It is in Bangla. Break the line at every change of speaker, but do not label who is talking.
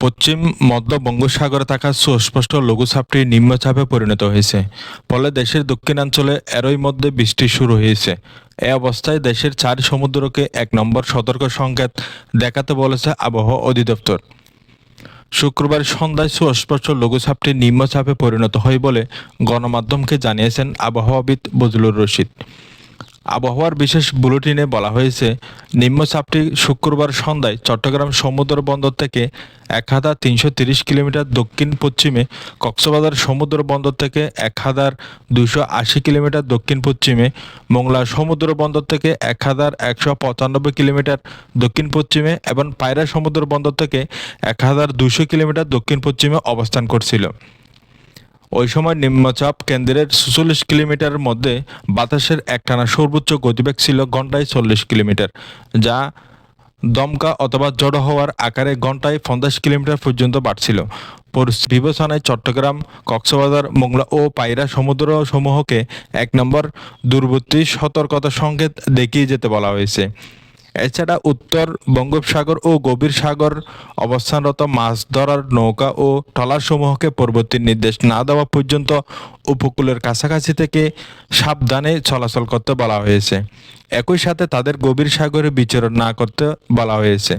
পশ্চিম মধ্য বঙ্গোপসাগরে থাকা সুস্পষ্ট লঘুচাপটি নিম্নচাপে পরিণত হয়েছে। ফলে দেশের দক্ষিণাঞ্চলে এরই মধ্যে বৃষ্টি শুরু হয়েছে। এ অবস্থায় দেশের চার সমুদ্রকে এক নম্বর সতর্ক সংকেত দেখাতে বলেছে আবহাওয়া অধিদপ্তর। শুক্রবার সন্ধ্যায় সুস্পষ্ট লঘুচাপটি নিম্নচাপে পরিণত হয় বলে গণমাধ্যমকে জানিয়েছেন আবহাওয়াবিদ বজলুর রশিদ। আবহাওয়ার বিশেষ বুলেটিনে বলা হয়েছে নিম্নচাপটি শুক্রবার সন্ধ্যায় চট্টগ্রাম সমুদ্র বন্দর থেকে এক হাজার তিনশো তিরিশ কিলোমিটার দক্ষিণ পশ্চিমে, কক্সবাজার সমুদ্র বন্দর থেকে এক হাজার দুশো আশি কিলোমিটার দক্ষিণ পশ্চিমে, মোংলা সমুদ্র বন্দর থেকে এক হাজার একশো পঁচানব্বই কিলোমিটার দক্ষিণ পশ্চিমে এবং পায়রা সমুদ্র বন্দর থেকে এক হাজার দুশো কিলোমিটার দক্ষিণ পশ্চিমে অবস্থান করছিল। ওই সময় নিম্নচাপ কেন্দ্রের সুচল্লিশ কিলোমিটারের মধ্যে বাতাসের একটানা সর্বোচ্চ গতিবেগ ছিল ঘন্টায় চল্লিশ কিলোমিটার, যা দমকা অথবা জড়ো হওয়ার আকারে ঘন্টায় পঞ্চাশ কিলোমিটার পর্যন্ত বাড়ছিল। বিবেচনায় চট্টগ্রাম, কক্সবাজার, মোংলা ও পায়রা সমুদ্র সমূহকে এক নম্বর দূরবর্তী সতর্কতা সংকেত দেখিয়ে যেতে বলা হয়েছে। এছাড়া উত্তর বঙ্গোপসাগর ও গভীর সাগর অবস্থানরত মাছ ধরার নৌকা ও ট্রলারসমূহকে পরবর্তী নির্দেশ না দেওয়া পর্যন্ত উপকূলের কাছাকাছি থেকে সাবধানে চলাচল করতে বলা হয়েছে। একই সাথে তাদের গভীর সাগরে বিচরণ না করতে বলা হয়েছে।